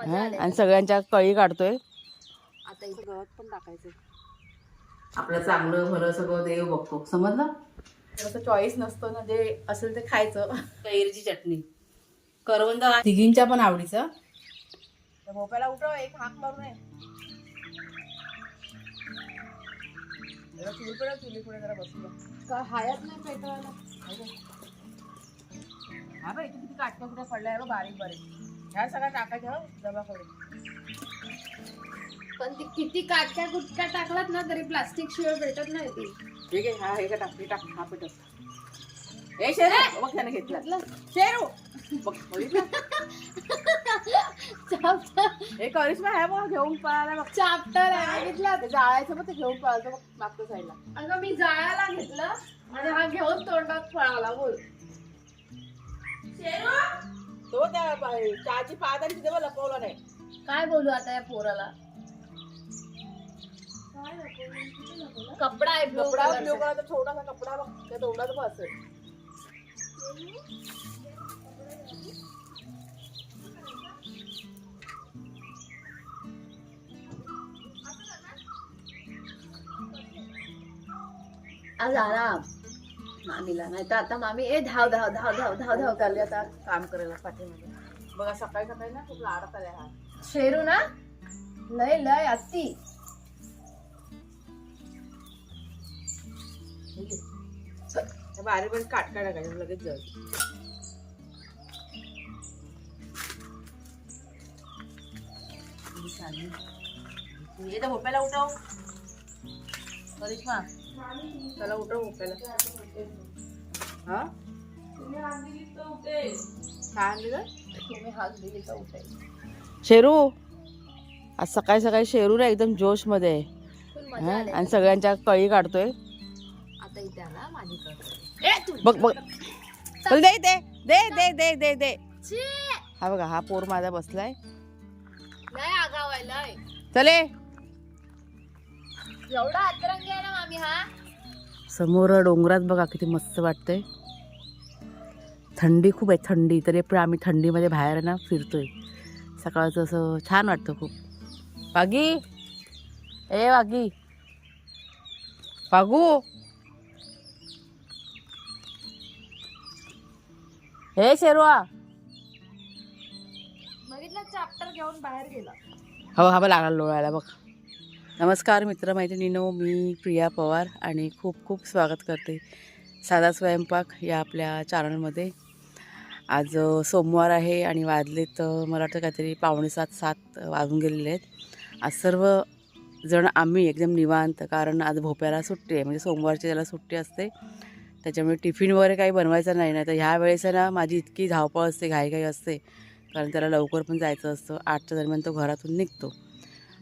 आणि सगळ्यांच्या कळी काढतोय. आता इथे गवत पण टाकायचं आपलं चांगलं भलं सगळं देव बघतो. समजलं? असं चॉईस नसतो ना जे असेल ते खायचं. कैरीची चटणी. करवंद तिघींच्या पण आवडीचं. तर भोपाला उठव एक हाक मारू नये. जरा चूल पडेल, चुली पुढे जरा का हायच नाही पेटवायला? हा बाई किती काटका कुठे पडलाय? बारीक बारीक. ह्या सगळ्या टाकायच्या हो पण ती किती काटक्या कुटक्या टाकलात ना तरी प्लास्टिक शिवाय भेटत नाही ती. ठीक आहे हा हे का टाक हे टाक हा पेटव ए शेरू बघ त्याने घेतला. शेरू बघ हे करिश्मा आहे बघ घेऊन पळाला बघ. चाप्टर आहे बघितला ते जाळायचं बघ ते घेऊन पळायचं बघ मागच्या साईडला अगं मी जाळायला घेतलं आणि हा घेऊन तोंडात पळाला बोल. तो त्या चहाची आणि तिथे लपवला नाही. काय बोलू आता या पोराला? कपडा आहे कपडा ब्ल्यू. कलरचा छोटासा कपडा बघ त्या तोंडात बघ असेल आज आराम मामीला. नाही तर आता मामी ए धाव धाव धाव धाव धाव धाव चालली आता. काम करायला पाठीमध्ये बघा सकाळी सकाळी ना खूप लाडत आले हा. शेरू ना? लय लय अति. बारी बारी काट काढा काटका टाकायचं लगेच जळ ये भोप्याला उठव. करिश्मा. चला उठव भोप्याला हा? काय आणली शेरू आज सकाळी सकाळी शेरू ना एकदम जोशमध्ये आहे आणि सगळ्यांच्या कळी काढतोय. आता इथे आला माझी कळ. ए तू बघ बघ. चल दे दे दे दे दे दे. दे! हा बघा हा पोर माझा बसलाय. चले एवढा अतरंगी आहे ना मामी हा? समोर डोंगरात बघा किती मस्त वाटतंय. थंडी खूप आहे थंडी. तरी पण आम्ही थंडीमध्ये बाहेर ना फिरतोय. सकाळचं असं छान वाटतं खूप. वागी. ए वागी. वागू. हे शेरवा. बघितलं चाप्टर घेऊन बाहेर गेला. हो हा बघ लागला लोळायला बघ. नमस्कार मित्रमैत्रिणीनो मी प्रिया पवार आणि खूप खूप स्वागत करते साधा स्वयंपाक या आपल्या चॅनलमध्ये आज सोमवार आहे आणि वाजले तर मला वाटतं काहीतरी पावणे सात सात वाजून गेलेले आहेत. आज सर्व जण आम्ही एकदम निवांत कारण आज भोप्याला सुट्टी आहे म्हणजे सोमवारची त्याला सुट्टी असते त्याच्यामुळे टिफिन वगैरे काही बनवायचं नाही नाही तर ह्या वेळेस आहे ना माझी इतकी धावपळ असते घाईघाई असते कारण त्याला लवकर पण जायचं असतं आठच्या दरम्यान तो घरातून निघतो.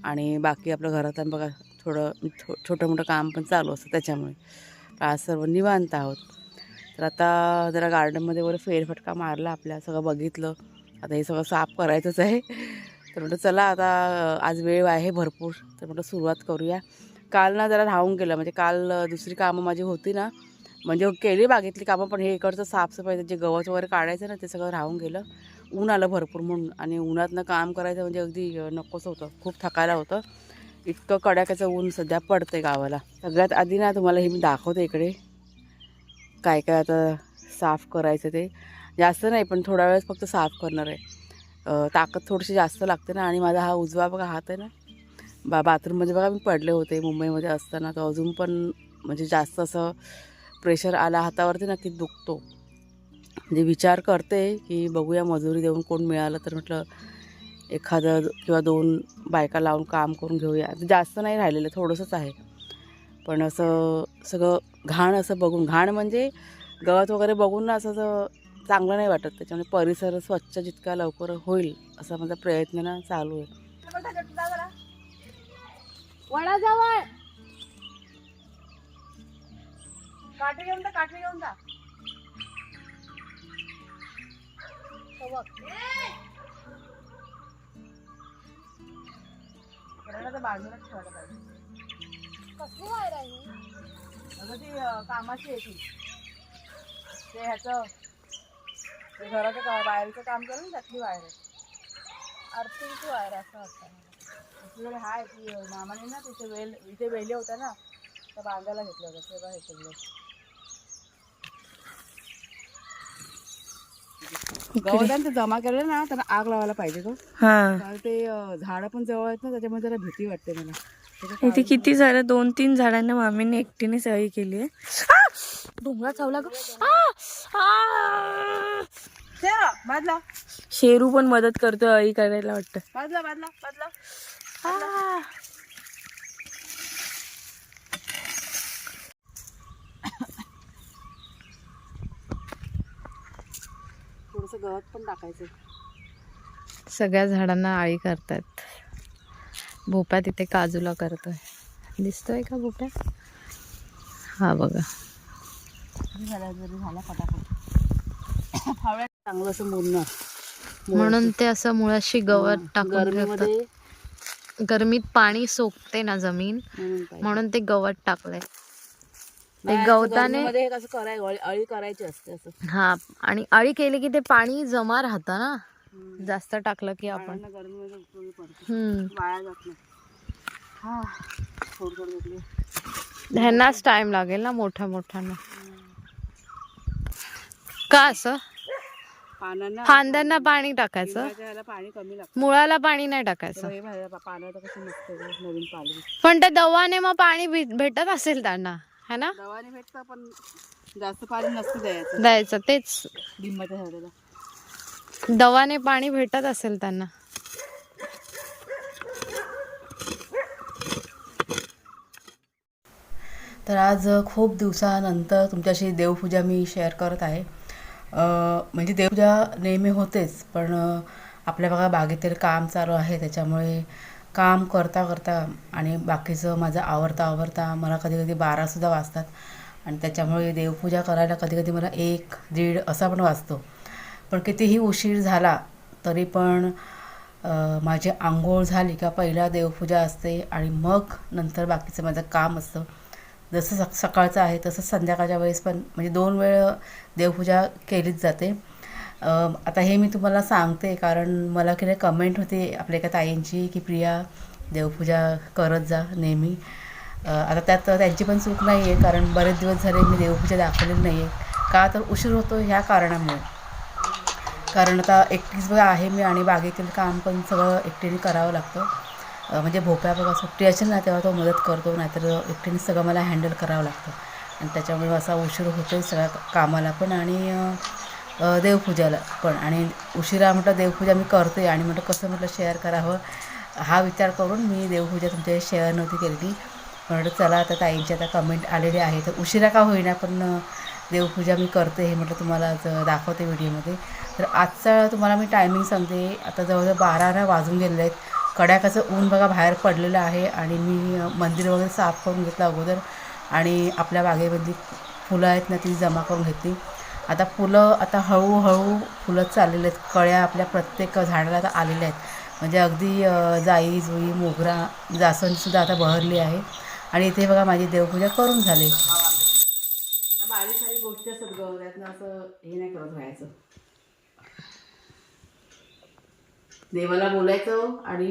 आणि बाकी आपलं घरात आणि बघा थोडं थो छोटं मोठं काम पण चालू असतं त्याच्यामुळे. आज सर्व निवांत आहोत. तर आता जरा गार्डनमध्ये वगैरे फेरफटका मारला आपल्या सगळं बघितलं. आता हे सगळं साफ करायचंच आहे. तर म्हटलं चला आता आज वेळ आहे भरपूर. तर म्हटलं सुरुवात करूया. काल ना जरा राहून गेलं. म्हणजे काल दुसरी कामं माझी होती ना. म्हणजे केली बागेतली कामं पण हे इकडचं साफसफाई जे गवत वगैरे काढायचं ना ते सगळं राहून गेलं. ऊन आलं भरपूर म्हणून. आणि उन्हातनं काम करायचं म्हणजे अगदी नकोच होतं. खूप थकायला होतं. इतकं कडाक्याचं ऊन सध्या पडते गावाला. सगळ्यात आधी ना तुम्हाला हे मी दाखवते इकडे. काय काय आता साफ करायचं ते. जास्त नाही पण थोडा वेळेस फक्त साफ करणार आहे. ताकद थोडीशी जास्त लागते ना आणि माझा हा उजवा बघा हात आहे ना. बा बाथरूममध्ये बघा मी पडले होते मुंबईमध्ये असताना. तर अजून पण म्हणजे जास्त असं प्रेशर आला हातावरती नक्की दुखतो. म्हणजे विचार करते की बघूया मजुरी देऊन कोण मिळालं तर म्हटलं एखादं किंवा दोन बायका लावून काम करून घेऊया. जास्त नाही राहिलेलं थोडंसंच आहे. पण असं सगळं घाण असं बघून घाण म्हणजे गवत वगैरे बघून ना असं चांगलं नाही वाटत. त्याच्यामुळे परिसर स्वच्छ जितका लवकर होईल असा माझा प्रयत्न ना चालू आहे. काठी घेऊन जा काठी घेऊन जा. बाजूला ठेवायला पाहिजे. कसली वायर आहे अगं ती कामाची आहे ती. ते ह्याचं ते घराचं का बाहेरचं काम करून त्यातली वायर आहे. अर्थिंग वायर असं वाटतं. आपल्याकडे हाय की मामाने ना तिथे वेल इथे वेले होत्या ना त्या बांधायला घेतल्या होत्या तेव्हा हे केलं गवतांचं जमा केलं ना त्यांना आग लावायला पाहिजे तो हा. कारण ते झाडं पण जवळ आहेत ना त्याच्यामुळे जरा भीती वाटते मला. त्याच्या इथे किती झाडं? दोन तीन झाडांना मामीने एकटीने सळी केली आहे. डोंगरा चावला ग! ते शेरू पण मदत करतो अळी करायला वाटतं. बाजला बाजला बाजला आ! थोडंसं गवत पण टाकायचं सगळ्या झाडांना आळी करतात भोपळा तिथे काजूला करतोय. दिसतोय का भोपळा? हा बघा. किती झाला जरी झाला फटाफट फावड्यात चांगलं असं मुरणार. म्हणून ते असं मुळाशी गवत टाकून ठेवतात. गरमीमध्ये गरमीत पाणी सोकते ना जमीन. म्हणून ते गवत टाकलंय. असं गवताने- हे कराय अळी करायची असते असं. हा आणि अळी केली की ते पाणी जमा राहतं ना. जास्त टाकलं की आपण. झाडांना गरमीमध्ये उपयोगी पडते. हम्म. वाया जात नाही. हा थोडं थोडं घेतली. ह्यांनाच टाइम लागेल ना मोठ्या मोठ्यांना. का असं? पानांना फांद्यांना पाणी टाकायचं? हिरव्याच्या ह्याला पाणी कमी लागतं. मुळाला पाणी नाही टाकायचं. हे बाहेर पा- पाण्याचं कसं नसतं गं, नवीन पाणी. पण त्या दवाने मग पाणी भे- भेटत असेल त्यांना. है ना? दवाने भेटतं पण जास्त पाणी नसतं द्यायचं. द्यायचं तेच. लिंबाच्या झाडाला दवाने पाणी भेटत असेल त्यांना. तर आज खूप दिवसानंतर तुमच्याशी देवपूजा मी शेअर करत आहे. म्हणजे देवपूजा नेहमी होतेच पण आपल्या बघा बागेतील काम चालू आहे त्याच्यामुळे काम करता करता आणि बाकीचं माझं आवरता आवरता मला कधी कधी बारासुद्धा वाजतात. आणि त्याच्यामुळे देवपूजा करायला कधी कधी मला एक दीड असा पण वाजतो. पण कितीही उशीर झाला तरी पण माझी आंघोळ झाली का पहिला देवपूजा असते आणि मग नंतर बाकीचं माझं काम असतं. जसं सक सकाळचं आहे तसंच संध्याकाळच्या वेळेस पण म्हणजे दोन वेळ देवपूजा केलीच जाते. आता हे मी तुम्हाला सांगते कारण मला की नाही कमेंट होते आपल्या एका ताईंची की प्रिया देवपूजा करत जा नेहमी. आता त्यात त्यांची पण चूक नाही आहे कारण बरेच दिवस झाले मी देवपूजा दाखवलेली नाही आहे का तर उशीर होतो ह्या कारणामुळे. कारण आता एकटीच बघा आहे मी आणि बागेतील काम पण सगळं एकटीने करावं लागतं. म्हणजे भोप्या बघा सुट्टी असेल ना तेव्हा तो मदत करतो नाहीतर एकटीने सगळं मला हँडल करावं लागतं. आणि त्याच्यामुळे असा उशीर होतो सगळ्या कामाला पण. आणि देवपूजाला. पण आणि उशिरा म्हटलं देवपूजा मी करते आणि म्हटलं कसं म्हटलं शेअर करावं? हा विचार करून मी देवपूजा तुमच्या शेअर नव्हती केली. म्हटलं चला आता ताईंची आता कमेंट आलेली आहे. तर उशिरा का होईना पण देवपूजा मी करते हे म्हटलं तुम्हाला दाखवते व्हिडिओमध्ये तर आजचा तुम्हाला मी टायमिंग सांगते. आता जवळजवळ बारा वाजून गेलेले आहेत. कड्याकाचं ऊन बघा बाहेर पडलेलं आहे आणि मी मंदिर वगैरे साफ करून घेतलं अगोदर. आणि आपल्या बागेमधली फुलं आहेत ना ती जमा करून घेतली. आता फुलं आता हळूहळू फुलं चाललेले आहेत. कळ्या आपल्या प्रत्येक झाडाला आता आलेल्या आहेत. म्हणजे अगदी जाई जुई मोगरा जास्वंदीसुद्धा आता बहरली आहे. आणि इथे बघा माझी देवपूजा करून झाली. बारीक सारी गोष्टी असतात ग. त्यातनं असं हे नाही करत व्हायचं देवाला बोलायचं आणि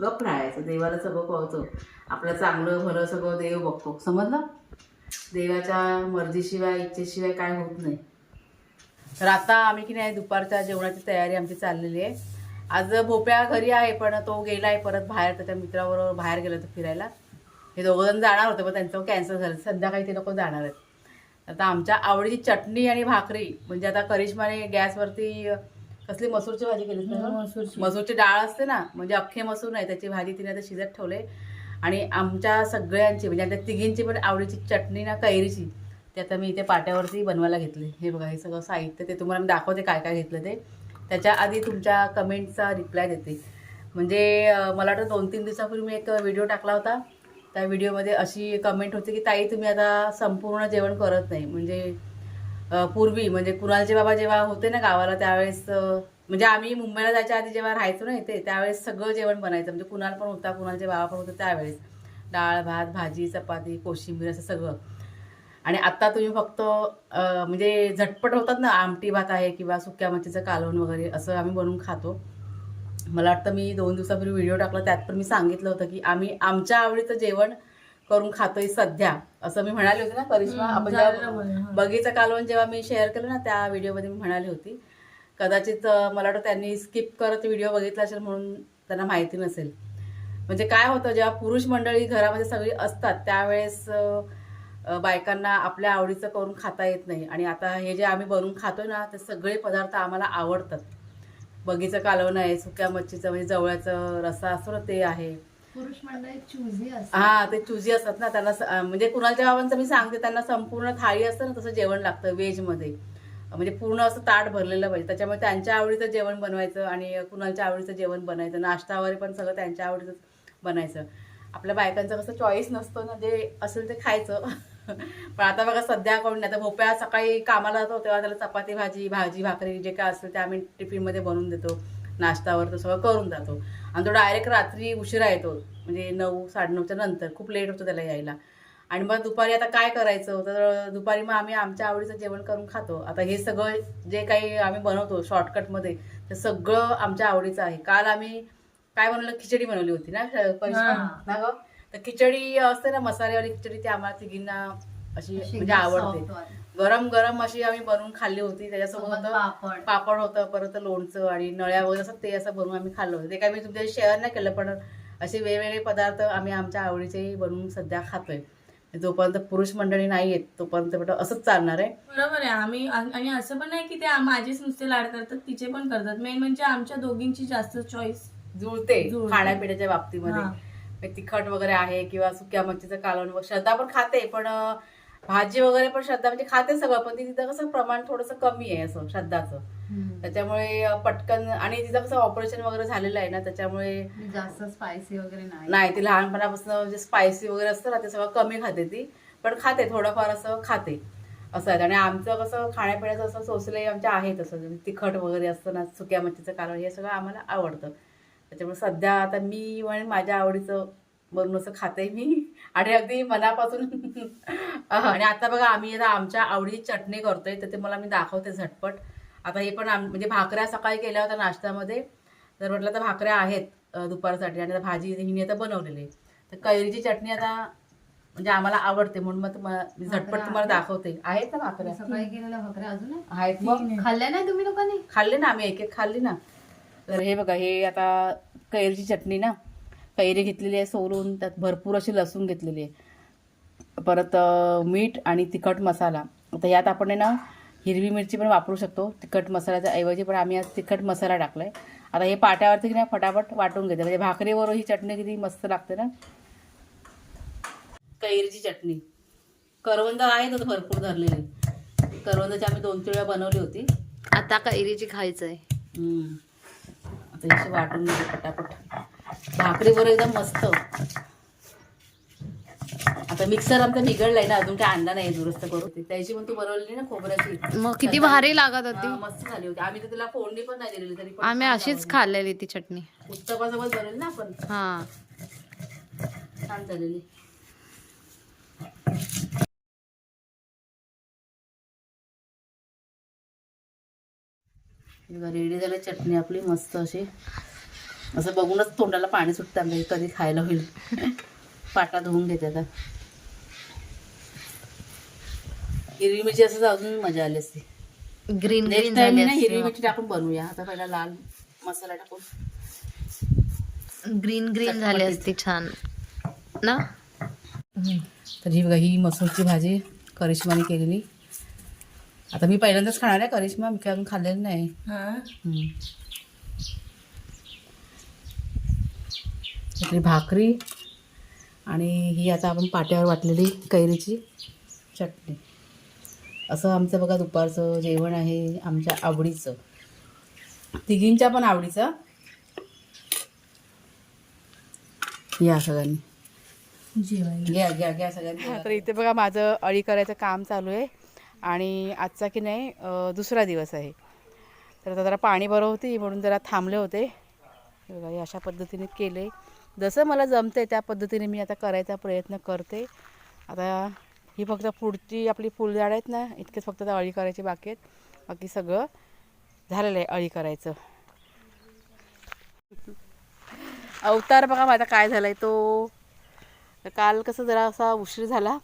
गप राहायचं. देवाला सगळं कळतं. आपलं चांगलं भलं सगळं देव बघतो. समजलं? देवाच्या मर्जीशिवाय इच्छेशिवाय काय होत नाही. तर आता आम्ही की नाही दुपारच्या जेवणाची तयारी आमची चाललेली आहे. आज भोप्या घरी आहे पण तो गेला आहे परत बाहेर त्याच्या मित्राबरोबर बाहेर गेला तो फिरायला. हे दोघं जण जाणार होते पण त्यांचं कॅन्सल झालं. संध्याकाळी ते लोक जाणार आहेत. आता आमच्या आवडीची चटणी आणि भाकरी म्हणजे आता करिश्माने गॅसवरती कसली मसूरची भाजी केली मसूरची. डाळ असते ना म्हणजे अख्खे मसूर नाही त्याची भाजी तिने आता शिजत ठेवले आणि आमच्या सगळ्यांची म्हणजे आता तिघींची पण आवडीची चटणी ना कैरीची. ते आता मी इथे पाट्यावरती बनवायला घेतले. हे बघा हे सगळं साहित्य ते तुम्हाला मी दाखवते काय काय घेतलं ते. त्याच्या आधी तुमच्या कमेंटचा रिप्लाय देते. म्हणजे मला वाटतं दोन तीन दिवसापूर्वी मी एक व्हिडिओ टाकला होता. त्या व्हिडिओमध्ये अशी कमेंट होती की ताई तुम्ही आता संपूर्ण जेवण करत नाही. म्हणजे पूर्वी म्हणजे कुणालचे बाबा जेव्हा होते ना गावाला त्यावेळेस म्हणजे आम्ही मुंबईला जायच्या आधी जेव्हा राहायचो ना इथे त्यावेळेस सगळं जेवण बनायचं. म्हणजे कुणाल पण होता कुणालचे बाबा पण होते त्यावेळेस. डाळ भात भाजी चपाती कोशिंबीर असं सगळं. आणि आता तुम्ही फक्त म्हणजे झटपट होतात ना आमटी भात आहे किंवा सुक्या मच्छीचं कालवण वगैरे असं आम्ही बनवून खातो. मला वाटतं मी दोन दिवसापूर्वी व्हिडिओ टाकला त्यात पण मी सांगितलं होतं की आम्ही आमच्या आवडीचं जेवण करून खातोय सध्या. असं मी म्हणाले होते ना करिश्मा आपण बगीचा कालवण जेव्हा मी शेअर केलं ना त्या व्हिडिओमध्ये मी म्हणाली होती. कदाचित मला वाटतं त्यांनी स्किप करत व्हिडिओ बघितला असेल म्हणून त्यांना माहिती नसेल. म्हणजे काय होतं जेव्हा पुरुष मंडळी घरामध्ये सगळी असतात त्यावेळेस बायकांना आपल्या आवडीचं करून खाता येत नाही. आणि आता हे जे आम्ही बनवून खातोय ना ते सगळे पदार्थ आम्हाला आवडतात. बगीचं कालवण आहे सुक्या मच्छीचं म्हणजे जवळचं रस्सा असतो ना ते आहे. पुरुष मंडळी हा ते चुजी असतात ना त्यांना म्हणजे कुणालच्या बाबांचं मी सांगते त्यांना संपूर्ण थाळी असतं ना तसं जेवण लागतं व्हेजमध्ये. म्हणजे पूर्ण असं ताट भरलेलं पाहिजे. त्याच्यामुळे त्यांच्या आवडीचं जेवण बनवायचं आणि कुणालच्या आवडीचं जेवण बनायचं. नाश्ता वगैरे पण सगळं त्यांच्या आवडीचं बनायचं. आपल्या बायकांचं कसं चॉईस नसतो ना जे असेल ते खायचं. पण आता बघा सध्या कोण नाही आता भोप्या सकाळी कामाला जातो तेव्हा त्याला चपाती भाजी भाजी भाकरी जे काय असेल ते आम्ही टिफिनमध्ये बनवून देतो. नाश्तावर तो सगळं करून जातो. आणि तो डायरेक्ट रात्री उशिरा येतो म्हणजे नऊ साडेनऊच्या नंतर. खूप लेट होतो त्याला यायला. आणि मग दुपारी आता काय करायचं? तर दुपारी मग आम्ही आमच्या आवडीचं जेवण करून खातो. आता हे सगळं जे काही आम्ही बनवतो शॉर्टकटमध्ये ते सगळं आमच्या आवडीचं आहे. काल आम्ही काय बनवलं? खिचडी बनवली होती ना गं? तर खिचडी असते ना मसालेवाली खिचडी ती आम्हाला तिघींना अशी म्हणजे आवडते. गरम गरम अशी आम्ही बनवून खाल्ली होती. त्याच्यासोबत होतं पापड. पापड होतं परत लोणचं आणि नळ्या वगैरे असं ते असं बनवून आम्ही खाल्लं होतं. ते काय मी तुमच्या शेअर नाही केलं पण असे वेगवेगळे पदार्थ आम्ही आमच्या आवडीचे बनवून सध्या खातोय. जोपर्यंत पुरुष मंडळी नाही येत तोपर्यंत बेटा असंच चालणार आहे. बरोबर आहे. आम्ही आणि आणि असं पण नाही की ते माझेच नुसते लाड करतात तिचे पण करतात. मेन म्हणजे आमच्या दोघींची जास्त चॉईस जुळते जुळते. खाण्यापिण्याच्या बाबतीमध्ये. म्हणजे तिखट वगैरे आहे किंवा सुक्या मच्छीचं कालवण वगैरे. श्रद्धा पण खाते पण अं, भाजी वगैरे पण श्रद्धा म्हणजे खाते सगळं पण तिथं कसं प्रमाण थोडंसं कमी आहे असं श्रद्धाचं त्याच्यामुळे अं, पटकन आणि तिचं कसं ऑपरेशन वगैरे झालेलं आहे ना त्याच्यामुळे जास्त स्पायसी वगैरे नाही नाही ती लहानपणापासून जे स्पायसी वगैरे असतं ना ते सगळं कमी खाते ती पण खाते थोडंफार असं खाते असं आहे आणि आमचं कसं खाण्यापिण्याचं असं सोसले आमच्या आहेत असं म्हणजे तिखट वगैरे असतं ना सुक्या मच्छीचं कालवण हे सगळं आम्हाला आवडतं त्याच्यामुळे सध्या आता मी आणि माझ्या आवडीचं बनवून असं खाते मी. आणि अगदी मनापासून. आणि आता बघा आम्ही आता आमच्या आवडीची चटणी करतोय तर ते मला मी दाखवते झटपट. आता हे पण आम म्हणजे भाकऱ्या सकाळी केल्या होत्या नाश्त्यामध्ये. तर म्हटलं तर भाकऱ्या आहेत दुपारसाठी. आणि भाजी हिने आता बनवलेली तर कैरीची चटणी आता म्हणजे आम्हाला आवडते म्हणून मग तुम्हाला मी झटपट तुम्हाला? दाखवते. आहेत ना भाकऱ्या? सकाळी केलेल्या भाकऱ्या अजून आहे? आहेत मग. खाल्ल्या नाही तुम्ही लोकांनी? खाल्ले ना आम्ही एक एक खाल्ली ना. तर हे बघा हे आता कैरीची चटणी ना कैरी घेतलेली आहे सोलून त्यात भरपूर अशी लसूण घेतलेली आहे. परत मीठ आणि तिखट मसाला. आता यात आपण आहे ना हिरवी मिरची पण वापरू शकतो तिखट मसाल्याच्या ऐवजी पण आम्ही आज तिखट मसाला टाकलाय. आता हे पाट्यावरती की नाही फटाफट वाटून घेते. म्हणजे भाकरीवर ही चटणी किती मस्त लागते ना. कैरीची चटणी. करवंद आहे तर भरपूर धरलेली करवंदाची आम्ही दोन तीन वेळा बनवली होती. आता कैरीची खायचंय. हम्म. आता वाटून घेते पटापट. भाकरीवर एकदम मस्त. आता मिक्सर आमचा बिघडलाय ना अजून काय आणला नाही दुरुस्त करू. त्याची पण तू बनवलेली ना खोबऱ्याची. मग किती भारी लागत होती. मस्त झाली होती. आम्ही तर तिला फोडणी पण नाही दिलेली तरी आम्ही अशीच. खाल्लेली ती चटणी. उत्तपासोबत बनवली ना आपण. हा. छान झालेली. रेडी झाली चटणी आपली मस्त अशी. असं बघूनच तोंडाला पाणी सुटतं आमच्या कधी खायला होईल. पाटा धुवून घेते आता. हिरवी मिरची असं अजून मजा आली असती. ग्रीन झाली हिरवी मिरची टाकून बनवूया. आता पहिला लाल मसाला टाकून. ग्रीन ग्रीन झाली असती छान. ना? तर ही बघा ही मसूरची भाजी करिश्माने केलेली. आता मी पहिल्यांदाच खाणार आहे करिश्मा मी काय अजून खाल्लेलं नाही. हम्म. भाकरी आणि ही आता आपण पाट्यावर वाटलेली कैरीची चटणी. असं आमचं बघा दुपारचं जेवण आहे आमच्या आवडीचं. तिघींच्या पण आवडीचं. या सगळ्यांनी. जेवायला. घ्या घ्या घ्या सगळ्यांनी. तर इथे बघा माझं अळी करायचं काम चालू आहे. आणि आजचा की नाही दुसरा दिवस आहे. तर आता जरा पाणी बरं होती म्हणून जरा थांबले होते. अशा पद्धतीने केले. जसं मला जमते त्या पद्धतीने मी आता करायचा प्रयत्न करते. आता ही फक्त पुढची आपली फुलझाडं आहेत ना इतकेच फक्त आता अळी करायची बाकी आहेत. बाकी सगळं झालेलं आहे अळी करायचं. अवतार बघा माझा काय झाला आहे तो काल कसं जरा असा उशीर झाला.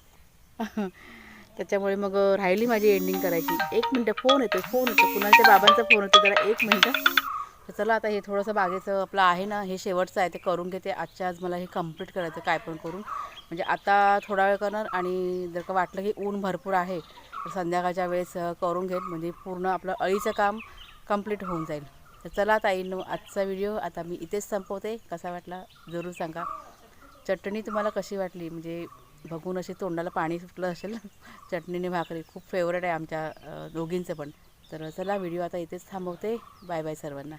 त्याच्यामुळे मग राहिली माझी एंडिंग करायची. एक मिनटं फोन येतो फोन येतो कुणाच्या बाबांचा फोन येतो जरा एक मिनटं. तर चला आता हे थोडंसं बागेचं आपलं आहे ना हे शेवटचं आहे ते करून घेते. आजच्या आज मला हे कंप्लीट करायचं काय पण करून. म्हणजे आता थोडा वेळ करणार आणि जर का वाटलं की ऊन भरपूर आहे तर संध्याकाळच्या वेळेस करून घेईल म्हणजे पूर्ण आपलं अळीचं काम कंप्लीट होऊन जाईल. तर चला ताईंनो आजचा व्हिडिओ आता मी इथेच संपवते. कसा वाटला जरूर सांगा. चटणी तुम्हाला कशी वाटली? म्हणजे बघून अशी तोंडाला पाणी सुटलं असेल चटणीने भाकरी. खूप फेवरेट आहे आमच्या दोघींचं पण. तर चला व्हिडिओ आता इथेच थांबवते. बाय बाय सर्वांना.